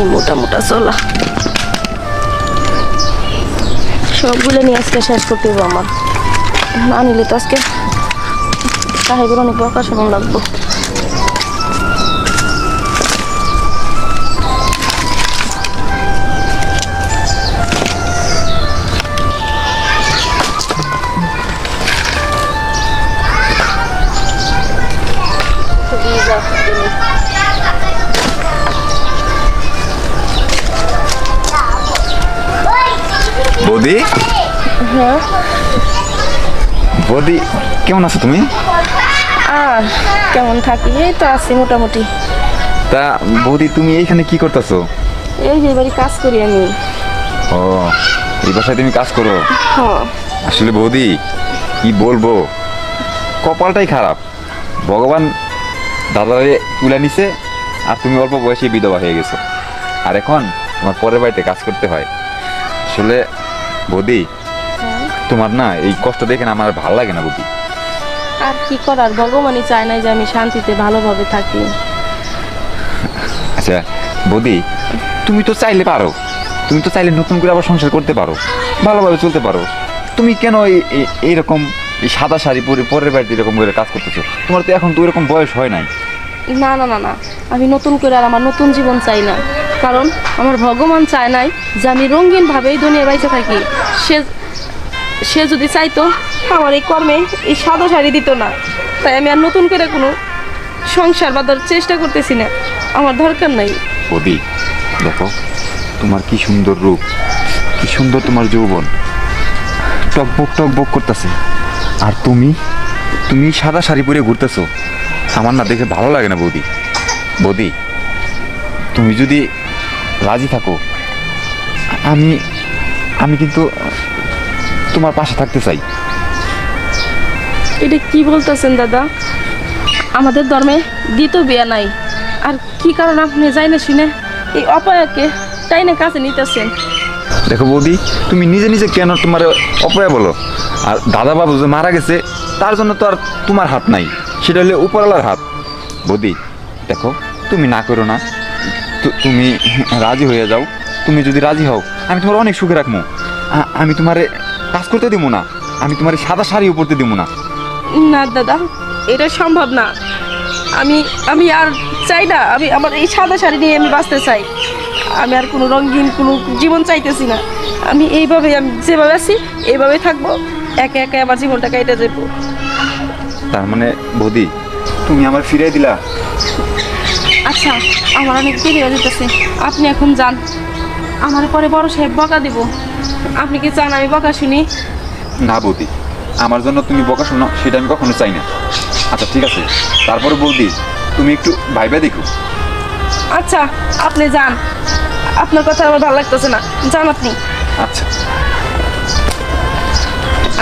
এই মোটা মোটা চলা সবগুলো নিয়ে আজকে শেষ করতে হবে আমার। না নিলে তো আজকে সাহেবের অনেক বকা শোনা লাগবো। বৌদি হ্যাঁ বৌদি? বৌদি কেমন আছো তুমি? আর কেমন থাকি? এই তো আছি মোটামুটি। তা বৌদি তুমি এইখানে কি করতেছো? এই যে বাড়ি কাজ করি আমি। ও এই বাসায় তুমি কাজ করো? হ্যাঁ। আসলে বৌদি কি বলব? কপালটাই খারাপ। ভগবান দাদারে তুলে নিছে আর তুমি অল্প বয়সে বিধবা হয়ে গেছো। আর এখন তোমার পরের বাড়িতে কাজ করতে হয়। আসলে বৌদি তোমার না এই কষ্ট দেখে না আমার ভালো লাগে না বৌদি। আর কি করার? ভগবানই চায় না যে আমি শান্তিতে ভালোভাবে থাকি। আচ্ছা বৌদি তুমি তো চাইলে পারো। তুমি তো চাইলে নতুন করে আবার সংসার করতে পারো ভালোভাবে চলতে পারো। তুমি কেন এই- এই- এইরকম এই সাদা শাড়ি পরে পরের বাড়িতে এরকম করে কাজ করতেছো? তোমার তো এখন তো এরকম বয়স হয় নাই। না না না না। আমি নতুন করে আর আমার নতুন জীবন চাই না। কারণ আমার ভগবান চায় নাই যে আমি রঙিনভাবেই দুনিয়া বাইচে থাকি। সে সে যদি চাইতো, আমার এই কর্মে এই সাদা শাড়ি দিত না। তাই আমি আর নতুন করে কোনো সংসার বাঁধার চেষ্টা করতেছি না। আমার দরকার নাই। বৌদি দেখো, তোমার কি সুন্দর রূপ, কি সুন্দর তোমার যৌবন। টকবক টকবক করতেছে। আর তুমি তুমি সাদা শাড়ি পরে ঘুরতেছো। আমার না দেখে ভালো লাগে না, বৌদি। বৌদি, তুমি যদি রাজি থাকো। আমি আমি কিন্তু তোমার পাশে থাকতে চাই। এটা কি বলতেছেন দাদা? আমাদের ধর্মে দ্বিতীয় বিয়া নাই। আর কি কারণ আপনি যাই না শুনে? এই অপয়াকে তাই না কাছে নিতেছেন? দেখো বৌদি তুমি নিজে নিজে কেন তোমার অপয়া বলো? আর দাদা বাবু যে মারা গেছে তার জন্য তো আর তোমার হাত নাই। সেটা হলে উপরওয়ালার হাত। বৌদি দেখো তুমি না করো না। তুমি রাজি হয়ে যাও। তুমি যদি রাজি হও আমি তোমার অনেক সুখে রাখব আমি তোমারে কাজ করতে দিব না। আমি তোমার সাদা শাড়ি উপরতে দিব না। না দাদা এটা সম্ভব না। আমি আমি আর চাই না। আমি আমার এই সাদা শাড়ি নিয়ে আমি বাঁচতে চাই। আমি আর কোনো রঙিন কোনো জীবন চাইতেছি না। আমি এইভাবে আমি যেভাবে আছি এইভাবে থাকব। একে একে আমার জীবনটা কাইটা যাব তার মানে বৌদি তুমি আমার ফিরিয়ে দিলা। আচ্ছা আমার অনেক দেরি হয়ে যেতেছে আপনি এখন যান। আমার পরে বড় সাহেব বকা দিব। আপনি কি চান আমি বকা শুনি? না বৌদি আমার জন্য তুমি বকা শোনো সেটা আমি কখনো চাই না। আচ্ছা ঠিক আছে। তারপরে বৌদি তুমি একটু ভাইবা দেখো। আচ্ছা আপনি যান। আপনার কথা আমার ভালো লাগতেছে না। যান আপনি। আচ্ছা।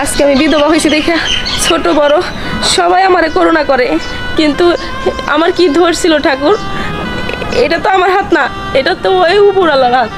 আজকে আমি বিধবা হয়েছি দেখে ছোট বড় সবাই আমারে করুণা করে। কিন্তু আমার কি ধরছিল ঠাকুর? এটা তো আমার হাত না এটা তো ওই উপরালার হাত।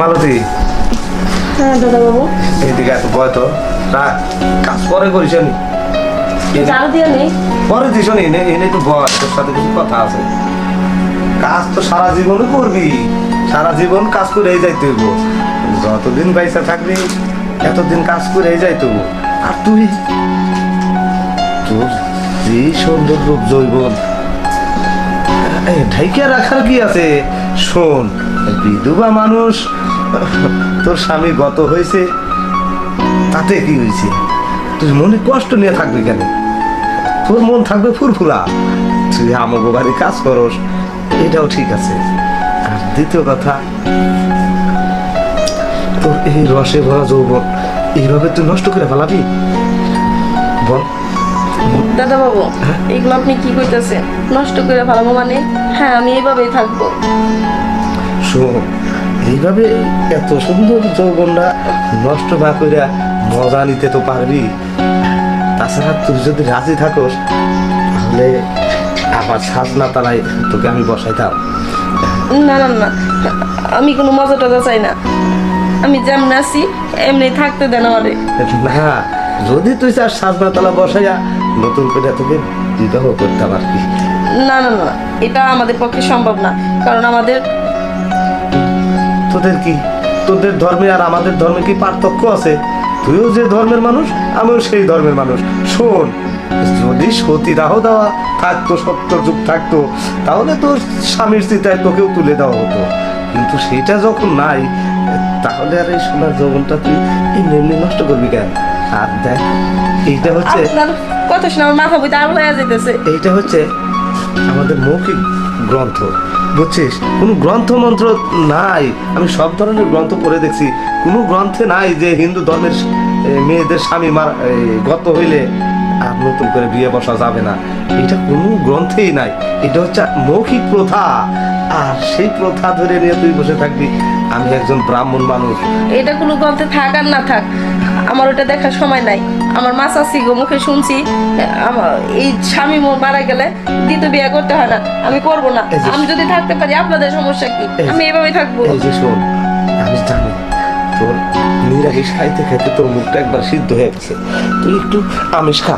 মালতী। হ্যাঁ এত তো কাজ পরে করিস নি জাল দিয়ে নেই পরে দিস এনে এনে তো বয় তোর সাথে কিছু কথা আছে। কাজ তো সারা জীবনই করবি। সারা জীবন কাজ করেই যাইতে হইব। যতদিন বাইসা থাকবি এতদিন কাজ করেই যাইতে হইব। আর তুই? তোর যে সুন্দর রূপ জৈবন ঢাইকে রাখার কি আছে? শোন বিধবা মানুষ তোর স্বামী গত হয়েছে তাতে কি হয়েছে? তুই মনে কষ্ট নিয়ে থাকবি কেন? তোর মন থাকবে ফুরফুরা। তুই আমাকে বাড়ি কাজ করস এটাও ঠিক আছে। আর দ্বিতীয় কথা তোর এই রসে ভরা যৌবন এইভাবে তুই নষ্ট করে ফেলাবি? বল। দাদা বাবু এগুলো আপনি কি কইতেছেন? নষ্ট করে ফেলাবো মানে? হ্যাঁ আমি এইভাবেই থাকব। শোন এইভাবে এত সুন্দর যৌবনটা নষ্ট না করে মজা নিতে তো পারবি। তাছাড়া তুই যদি রাজি থাকোস তাহলে আবার সাজনা তারাই তোকে আমি বসাইতাম। না না না আমি কোনো মজা টজা চাই না। আমি যেমন আছি এমনি থাকতে দেন আমারে। না যদি তুই চাস সাজনা তালা বসাইয়া নতুন করে তোকে বিবাহ করতাম আর কি না না না এটা আমাদের পক্ষে সম্ভব না। কারণ আমাদের তোদের কি? তোদের ধর্মে আর আমাদের ধর্মে কি পার্থক্য আছে? তুইও যে ধর্মের মানুষ আমিও সেই ধর্মের মানুষ। শোন যদি সতী দাহ দেওয়া থাকতো সত্য যুগ থাকতো তাহলে তো স্বামীর চিতায় তোকেও তুলে দেওয়া হতো। কিন্তু সেটা যখন নাই তাহলে আর এই সোনার যৌবনটা তুই এমনি এমনি নষ্ট করবি কেন? আর দেখ এইটা হচ্ছে কথা শুনে আমার মাথা বইতে আগুন লাগা এইটা হচ্ছে আমাদের মৌখিক গ্রন্থ। বুঝছিস? কোনো গ্রন্থ মন্ত্র নাই। আমি সব ধরনের গ্রন্থ পড়ে দেখছি। কোনো গ্রন্থে নাই যে হিন্দু ধর্মের মেয়েদের স্বামী মার গত হইলে আর নতুন করে বিয়ে বসা যাবে না। এটা কোনো গ্রন্থেই নাই। এটা হচ্ছে মৌখিক প্রথা। আর সেই প্রথা ধরে নিয়ে তুই বসে থাকবি। আমি একজন ব্রাহ্মণ মানুষ। এটা কোনো গ্রন্থে থাক আর না থাক। আমার ওটা দেখার সময় নাই। আমার মা চাষি গো মুখে শুনছি এই স্বামী মোর মারা গেলে দ্বিতীয় বিয়ে করতে হয় না আমি করব না। আমি যদি থাকতে পারি আপনাদের সমস্যা কি? আমি এভাবেই থাকব। আমি জানি তোর নিরামিষ খাইতে খাইতে তোর মুখটা একবার সিদ্ধ হয়ে গেছে। তুই একটু আমিষ খা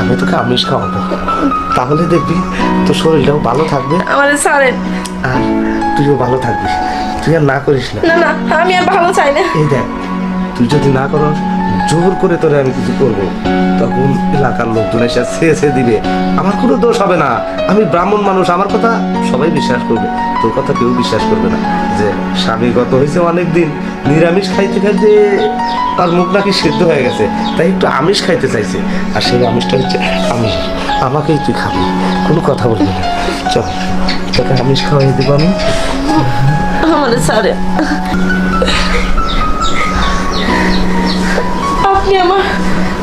আমি তোকে আমিষ খাওয়াবো। তাহলে দেখবি তোর শরীরটাও ভালো থাকবে। আমার স্যারের। আর তুইও ভালো থাকবি। তুই আর না করিস না। না না আমি আর ভালো চাই না। এই দেখ তুই যদি না করস, জোর করে তোরে আমি কিছু করব। তখন এলাকার লোকজন এসে ছেয়ে দিবে। আমার কোনো দোষ হবে না। আমি ব্রাহ্মণ মানুষ, আমার কথা সবাই বিশ্বাস করবে। তোর কথা কেউ বিশ্বাস করবে না। যে স্বামী গত হয়েছে অনেক দিন নিরামিষ খাইতে খাইতে তার মুখ নাকি সিদ্ধ হয়ে গেছে, তাই একটু আমিষ খাইতে চাইছে। আর সেই আমিষটা হচ্ছে আমি আমাকেই তুই খাবি, কোনো কথা বলবি না। চল, তোকে আমিষ খাওয়াই দেবো আমি। আমার স্যারের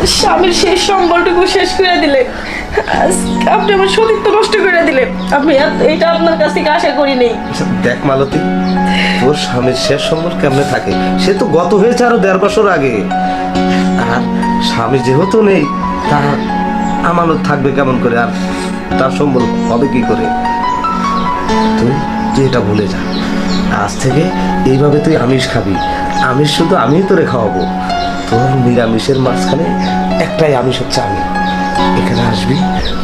স্বামীর শেষ সম্বলটুকু শেষ করে দিলে। আপনি আমার সতীত্ব নষ্ট করে দিলে। আমি এটা আপনার কাছ থেকে আশা করি নেই। দেখ মালতী, তোর স্বামীর শেষ সম্বল কেমনে থাকে? সে তো গত হয়েছে আরও দেড় বছর আগে। আর স্বামী যেহেতু নেই, তা আমানত থাকবে কেমন করে? আর তার সম্বল হবে কি করে? তুই তুই এটা ভুলে যা। আজ থেকে এইভাবে তুই আমিষ খাবি। আমিষ শুধু আমিই তোরে খাওয়াবো। তোর নিরামিষের মাঝখানে একটাই আমিষ হচ্ছে আমি এখানে আসবি,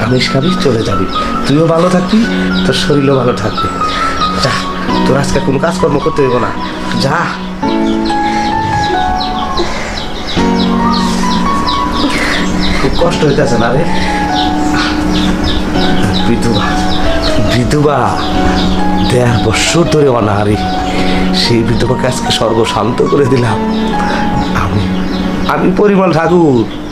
আমিষ খাবি, চলে যাবি। তুইও ভালো থাকবি, তোর শরীরও ভালো থাকবে। যা, তোর আজকে কোনো কাজকর্ম করতে হইব না। যা। খুব কষ্ট হইতেছে না রে? বিধবা বিধবা, দেড় বছর ধরে অনাহারি। সেই বিধবাকে আজকে স্বর্গ শান্ত করে দিলাম। আমি পরিমল ঠাকুর।